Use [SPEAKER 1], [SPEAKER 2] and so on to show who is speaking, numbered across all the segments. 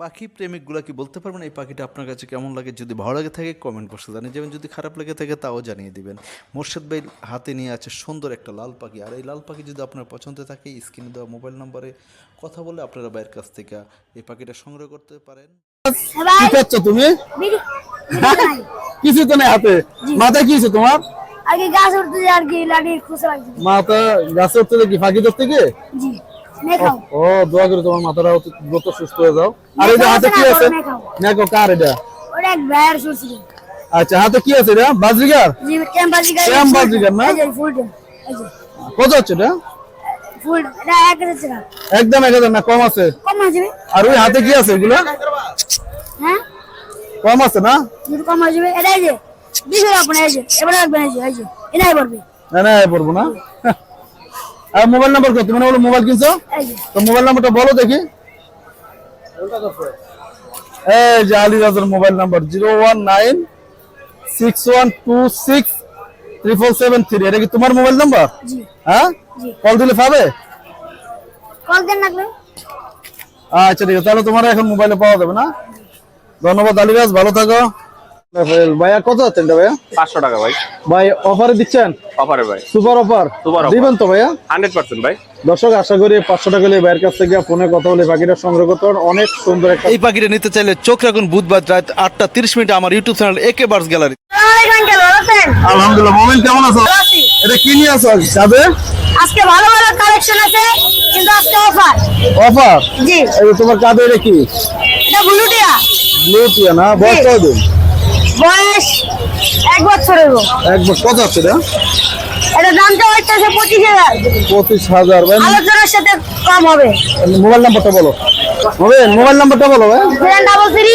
[SPEAKER 1] পাখি প্রেমিকগুলো কি বলতে পারবেন? এই পাখিটা আপনার কাছে কেমন লাগে? যদি ভালো লাগে থাকে কমেন্ট করতে জানিয়ে যাবেন যদি খারাপ লাগে থাকে তাও জানিয়ে দিবেন। মোর্শেদ ভাই হাতে নিয়ে আছে সুন্দর একটা লাল পাখি। আর এই লাল পাখি যদি আপনার পছন্দ থাকে স্ক্রিনে দেওয়া মোবাইল নম্বরে কথা বলে আপনারা বাইরের কাছ থেকে এই পাখিটা সংগ্রহ করতে পারেন।
[SPEAKER 2] কি খাচ্ছ তুমি? কিছু তো নেই হাতে। মাথায় কি তোমার?
[SPEAKER 3] আগে গাছ উঠতে আর কি লাঠি খুশা লাগছে।
[SPEAKER 2] মাথা গাছে উঠতে দেখি ফাঁকি ধরতে গিয়ে?
[SPEAKER 3] জি।
[SPEAKER 2] ও দোয়া করে তোমার মাথাটা দ্রুত সুস্থ হয়ে যাও। আর এই যে হাতে কি আছে? দেখো কার এটা?
[SPEAKER 3] ওটা এক ভাইয়ের সুরছিল
[SPEAKER 2] আচ্ছা হাতে কি আছে এটা? বাজরিগার?
[SPEAKER 3] জি ক্যাম্পাসি গাড়ি
[SPEAKER 2] ক্যাম্প বাজিকার না?
[SPEAKER 3] ফুল
[SPEAKER 2] কত হচ্ছে এটা?
[SPEAKER 3] ফুল এটা এক হাজার টাকা।
[SPEAKER 2] একদম এক হাজার না কম আছে।
[SPEAKER 3] কম আসবে
[SPEAKER 2] আর ওই হাতে কি আছে এগুলো?
[SPEAKER 3] হ্যাঁ?
[SPEAKER 2] কম আছে না?
[SPEAKER 3] যদি কম আসবে এটা এই যে বিশ টাকা আপনার এই যে এবার রাখবেন এই যে এই যে এটাই পড়বে।
[SPEAKER 2] না না পড়ব না। আর মোবাইল নাম্বার কত? তুমি না বলো মোবাইল কিনছো? তো মোবাইল নাম্বারটা বলো দেখি। এই যে আলিরাজের mobile number zero one nine six one two six triple seven three. এটা কি তোমার মোবাইল নাম্বার? হ্যাঁ? কল দিলে পাবে?
[SPEAKER 3] কল দেন লাগবে
[SPEAKER 2] আচ্ছা ঠিক আছে। তাহলে তোমার এখন মোবাইলে পাওয়া যাবে না। ধন্যবাদ আলিরাজ ভালো থাকো। ভাইয়া কত আছেন ভাইয়া?
[SPEAKER 4] পাঁচশো টাকা ভাই।
[SPEAKER 2] ভাই অফারে দিচ্ছেন?
[SPEAKER 4] অফারে ভাই।
[SPEAKER 2] Super offer. দিবেন তো ভাইয়া?
[SPEAKER 4] হান্ড্রেড পার্সেন্ট ভাই।
[SPEAKER 2] দর্শক আশা করি পাঁচশো টাকা হলে ভাইয়ের কাছ থেকে ফোনে কথা বলে পাখিটা সংগ্রহ করতে অনেক সুন্দর একটা
[SPEAKER 1] এই পাখিটা নিতে চাইলে চোখ রাখুন বুধবার রাত আটটা তিরিশ মিনিটে আমার ইউটিউব চ্যানেল একে বার্স গ্যালারি
[SPEAKER 3] আঙ্কেল ভালো আছেন?
[SPEAKER 2] আলহামদুলিল্লাহ কেমন আছো? এটা কি নিয়ে আছো যাবে
[SPEAKER 3] আজকে ভালো ভালো কালেকশন আছে কিন্তু আজকে অফার
[SPEAKER 2] অফার
[SPEAKER 3] জি।
[SPEAKER 2] তোমার কাঁধে এটা কি?
[SPEAKER 3] এটা
[SPEAKER 2] ব্লু টিয়া না বয়স।
[SPEAKER 3] বয়স এক বছরের গো।
[SPEAKER 2] এক বছর কত আছে এটা
[SPEAKER 3] এটা দামটা হচ্ছে পঁচিশ হাজার।
[SPEAKER 2] পঁচিশ হাজার ভাই।
[SPEAKER 3] আলোচনার সাথে কম হবে।
[SPEAKER 2] মোবাইল নাম্বারটা বলো। মোবাইল মোবাইল নাম্বারটা বলো ভাই।
[SPEAKER 3] Seven double three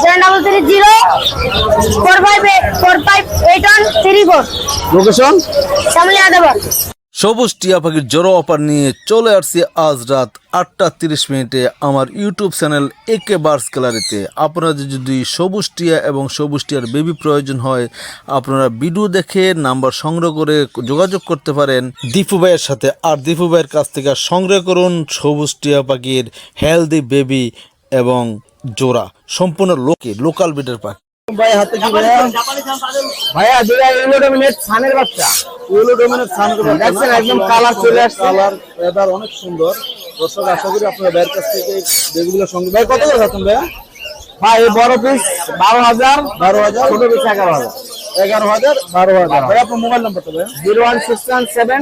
[SPEAKER 3] seven double three zero four five four five eight one three four.
[SPEAKER 2] Location
[SPEAKER 3] সামনে আদাবার
[SPEAKER 1] সবুজ টিয়া পাখির জোরো অফার নিয়ে চলে আসছি আজ রাত আটটা তিরিশ মিনিটে আমার ইউটিউব চ্যানেল একে বার্স গ্যালারিতে। আপনাদের যদি সবুজ টিয়া এবং সবুজ টিয়ার বেবি প্রয়োজন হয়, আপনারা ভিডিও দেখে নাম্বার সংগ্রহ করে যোগাযোগ করতে পারেন। দীপু ভাইয়ের সাথে আর দীপু ভাইয়ের কাছ থেকে সংগ্রহ করুন সবুজ টিয়া পাখির হেলদি বেবি এবং জোড়া। সম্পূর্ণ লোকে, লোকাল বিটের পাখি।
[SPEAKER 2] ভাই হাতে কি ভাইয়া?
[SPEAKER 5] ভাইয়া ইউলো ডোমিনেট সানের বাচ্চা।
[SPEAKER 2] ডোমিনেট
[SPEAKER 5] দেখছেন একদম কালার চলে আসছে।
[SPEAKER 2] কালার ওয়েদার অনেক সুন্দর। দর্শক আশা করি আপনারা ভাইয়ের কাছ থেকে বেগুলো সঙ্গে ভাই কত করে থাকুন ভাইয়া?
[SPEAKER 5] ভাই এই বড় পিস বারো হাজার
[SPEAKER 2] বারো হাজার।
[SPEAKER 5] ছোট পিস এগারো হাজার।
[SPEAKER 2] এগারো হাজার বারো হাজার। ভাই আপনার মোবাইল নাম্বারটা ভাইয়া।
[SPEAKER 5] Zero one six one seven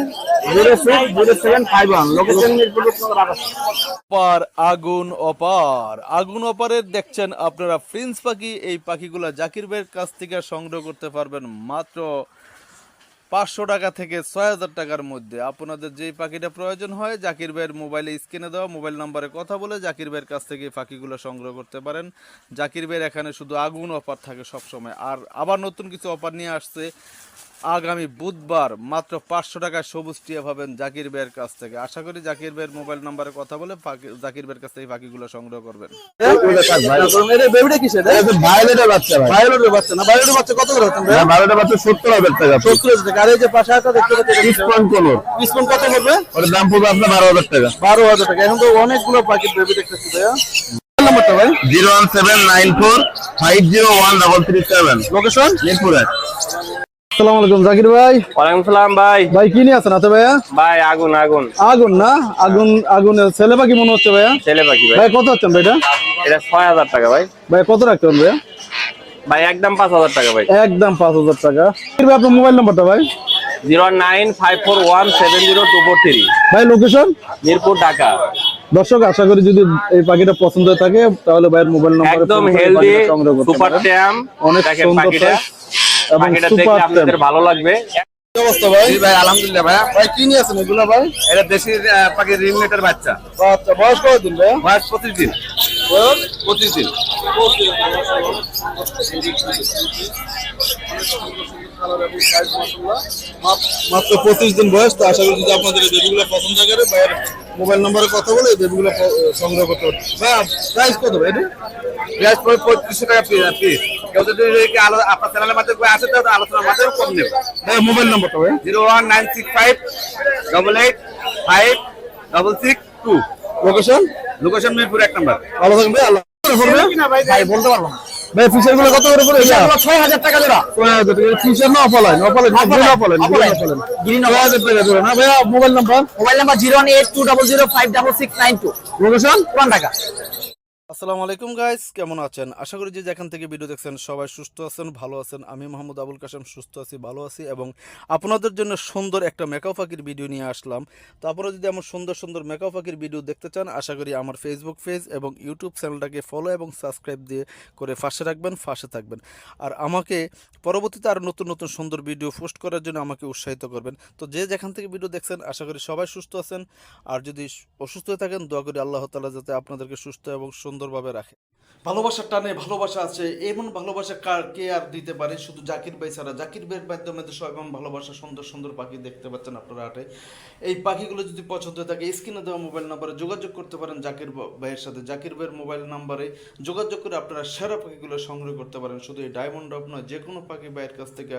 [SPEAKER 1] offer, আগুন অপার। আগুন অপারের দেখছেন আপনারা প্রিন্স পাখি। এই পাখিগুলা জাকির ভাইয়ের কাছ থেকে সংগ্রহ করতে পারবেন মাত্র পাঁচশো টাকা থেকে ছয় হাজার টাকার মধ্যে। আপনাদের যেই পাখিটা প্রয়োজন হয়, জাকির ভাইয়ের মোবাইলে স্ক্রিনে দেওয়া মোবাইল নাম্বারে কথা বলে জাকির ভাইয়ের কাছ থেকে পাখিগুলো সংগ্রহ করতে পারেন। জাকির ভাইয়ের এখানে শুধু আগুন অফার থাকে সবসময়। আর আবার নতুন কিছু অফার নিয়ে আসছে আগামী বুধবার মাত্র পাঁচশো টাকায় সবুজ টিয়া পাবেন জাকির ভাইয়ের কাছ থেকে। আশা করি জাকির ভাইয়ের মোবাইল নাম্বারে কথা বলে জাকির ভাইয়ের কাছ থেকে এই পাখিগুলো সংগ্রহ করবেন।
[SPEAKER 5] বারো হাজার টাকা
[SPEAKER 2] এখন তো অনেকগুলো বেবি দেখতেছি ভাইয়া নাম্বারটা ভাই
[SPEAKER 5] zero one seven nine four five zero one double three seven
[SPEAKER 2] location
[SPEAKER 5] মিরপুরে
[SPEAKER 2] আসসালামু আলাইকুম জাকির ভাই।
[SPEAKER 4] ওয়ালাইকুম সালাম ভাই।
[SPEAKER 2] ভাই কি নিয়ে আছেন হাতে ভাইয়া?
[SPEAKER 4] ভাই আগুন আগুন।
[SPEAKER 2] আগুন না? আগুন আগুনের ছেলে পাখি মনে হচ্ছে ভাইয়া?
[SPEAKER 4] ছেলে পাখি ভাই।
[SPEAKER 2] কত হচ্ছেন ভাই এটা
[SPEAKER 4] ছয় হাজার টাকা ভাই।
[SPEAKER 2] ভাই কত রাখতেন ভাইয়া?
[SPEAKER 4] ভাই একদম পাঁচ হাজার টাকা ভাই।
[SPEAKER 2] একদম পাঁচ হাজার টাকা। ভাই আপনার মোবাইল নাম্বারটা ভাই?
[SPEAKER 4] Zero nine five four one seven zero two four three.
[SPEAKER 2] ভাই লোকেশন?
[SPEAKER 4] মিরপুর ঢাকা।
[SPEAKER 2] দর্শক আশা করি যদি এই পাখিটা পছন্দ থাকে তাহলে ভাইয়ের মোবাইল নাম্বার
[SPEAKER 4] একদম হেলদি সুপার ট্যাম
[SPEAKER 2] অনেক সুন্দর এবং সুপার
[SPEAKER 4] আপনাদের ভালো লাগবে।
[SPEAKER 2] অবস্থা ভাই?
[SPEAKER 5] ভাই আলহামদুলিল্লাহ ভাইয়া
[SPEAKER 2] ভাই কি নিয়ে আছেন এগুলা ভাই?
[SPEAKER 5] এটা দেশি পাখির রিংনেটের বাচ্চা।
[SPEAKER 2] আচ্ছা বয়স কত দিন
[SPEAKER 5] বয়স পঁচিশ দিন।
[SPEAKER 2] বয়স?
[SPEAKER 5] পঁচিশ দিন।
[SPEAKER 2] মাত্র পঁচিশ দিন বয়স তো আশা করি যদি আপনাদের বেবিগুলো পছন্দ করে ভাইয়ের মোবাইল নম্বরে কথা বলে বেবিগুলো সংগ্রহ করতে প্রাইস কত ভাই এটা
[SPEAKER 5] পেঁয়াজ পড়বে পঁয়ত্রিশশো টাকা পিস কেউ যদি আপনার চ্যানেলের মাধ্যমে কেউ আসে তাহলে আলোচনার মাধ্যমে কম নেবে
[SPEAKER 2] ভাই মোবাইল নম্বরটা ভাই।
[SPEAKER 5] Zero one nine six five double eight five double six two.
[SPEAKER 2] Location
[SPEAKER 5] location Mirpur এক নাম্বার।
[SPEAKER 2] ভালো থাকবেন ভাই আল্লাহ
[SPEAKER 3] ভাই বলতে পারব না।
[SPEAKER 2] ভাই ফিচারগুলো কত করে পড়ে? এটা
[SPEAKER 3] ছয় হাজার টাকা জোড়া।
[SPEAKER 2] ছয় হাজার টাকা। ফিচার না offline offline offline offline
[SPEAKER 3] green
[SPEAKER 2] ছয় হাজার টাকা করে না ভাইয়া mobile number
[SPEAKER 3] mobile number zero one eight two double zero five double six nine two
[SPEAKER 2] location
[SPEAKER 3] Puran Dhaka?
[SPEAKER 1] আসসালামু আলাইকুম গাইস কেমন আছেন? আশা করি যে যেখান থেকে ভিডিও দেখছেন সবাই সুস্থ আছেন, ভালো আছেন। আমি মোহাম্মদ আবুল কাসেম সুস্থ আছি, ভালো আছি এবং আপনাদের জন্য সুন্দর একটা মেকআপ পাখির ভিডিও নিয়ে আসলাম। তো আপনারা যদি আমার সুন্দর সুন্দর মেকআপ পাখির ভিডিও দেখতে চান, আশা করি আমার ফেসবুক পেজ এবং ইউটিউব চ্যানেলটাকে ফলো এবং সাবস্ক্রাইব দিয়ে করে ফাঁসে রাখবেন ফাঁসে থাকবেন। আর আমাকে পরবর্তীতে আরও নতুন নতুন সুন্দর ভিডিও পোস্ট করার জন্য আমাকে উৎসাহিত করবেন। তো যে যেখান থেকে ভিডিও দেখছেন, আশা করি সবাই সুস্থ আছেন। আর যদি অসুস্থ হয়ে থাকেন, দোয়া করি আল্লাহ তালা যাতে আপনাদেরকে সুস্থ এবং Cóndor va a ভালোবাসার টানে ভালোবাসা আছে, এমন ভালোবাসা কার, কে আর দিতে পারে? শুধু জাকির ভাই ছাড়া। জাকির ভাইয়ের মাধ্যমে তো সব এমন ভালোবাসা, সুন্দর সুন্দর পাখি দেখতে পাচ্ছেন আপনারা হাটে। এই পাখিগুলো যদি পছন্দ হয়ে থাকে, স্ক্রিনে দেওয়া মোবাইল নাম্বারে যোগাযোগ করতে পারেন জাকির ভাইয়ের সাথে। জাকির ভাইয়ের মোবাইল নাম্বারে যোগাযোগ করে আপনারা সেরা পাখিগুলো সংগ্রহ করতে পারেন। শুধু এই ডায়মন্ড ড্রপ নয়, যে কোনো পাখি ভাইয়ের কাছ থেকে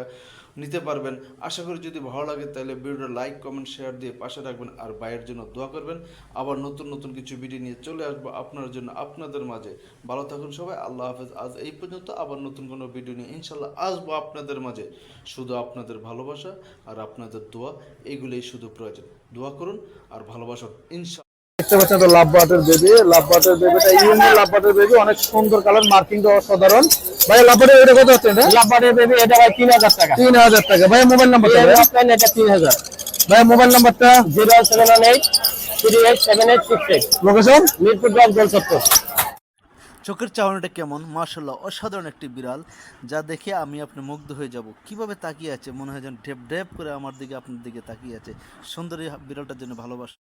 [SPEAKER 1] নিতে পারবেন। আশা করি যদি ভালো লাগে, তাহলে ভিডিওটা লাইক কমেন্ট শেয়ার দিয়ে পাশে রাখবেন আর ভাইয়ের জন্য দোয়া করবেন। আবার নতুন নতুন কিছু ভিডিও নিয়ে চলে আসব আপনার জন্য, আপনাদের মাঝে। ভালো থাকুন সবাই আল্লাহ হাফেজ। আজ এই পর্যন্ত আবার নতুন কোনো ভিডিও নিয়ে ইনশাল্লাহ আসব আপনাদের মাঝে। শুধু আপনাদের ভালোবাসা আর আপনাদের দোয়া এগুলোই শুধু প্রয়োজন। দোয়া করুন আর ভালোবাসুন ইনশাল্লাহ
[SPEAKER 2] দেখতে পাচ্ছেন তো লাভ বাটের বেবি লাভ বাটের বেবিটা ইউনি লাভ বাটের বেবি অনেক সুন্দর কালার মার্কিংটা অসাধারণ। ভাই লাভ বাটের এটা কত হচ্ছে এটা?
[SPEAKER 3] লাভবারের বেবি এটা ভাই তিন হাজার টাকা।
[SPEAKER 2] তিন হাজার টাকা। ভাই মোবাইল নাম্বারটা ভাই।
[SPEAKER 3] এটা তিন হাজার।
[SPEAKER 2] ভাই মোবাইল নাম্বারটা
[SPEAKER 3] zero seven one eight three eight seven eight six eight
[SPEAKER 2] location
[SPEAKER 3] Mirpur গোল
[SPEAKER 1] চোখের চাহনিটা কেমন? মার্শাল্লাহ অসাধারণ একটি বিড়াল, যা দেখে আমি আপনি মুগ্ধ হয়ে যাব। কীভাবে তাকিয়ে আছে? মনে হয় যেন ঢেপ ঢেপ করে আমার দিকে, আপনার দিকে তাকিয়ে আছে। সুন্দরী বিড়ালটার জন্য ভালোবাসা।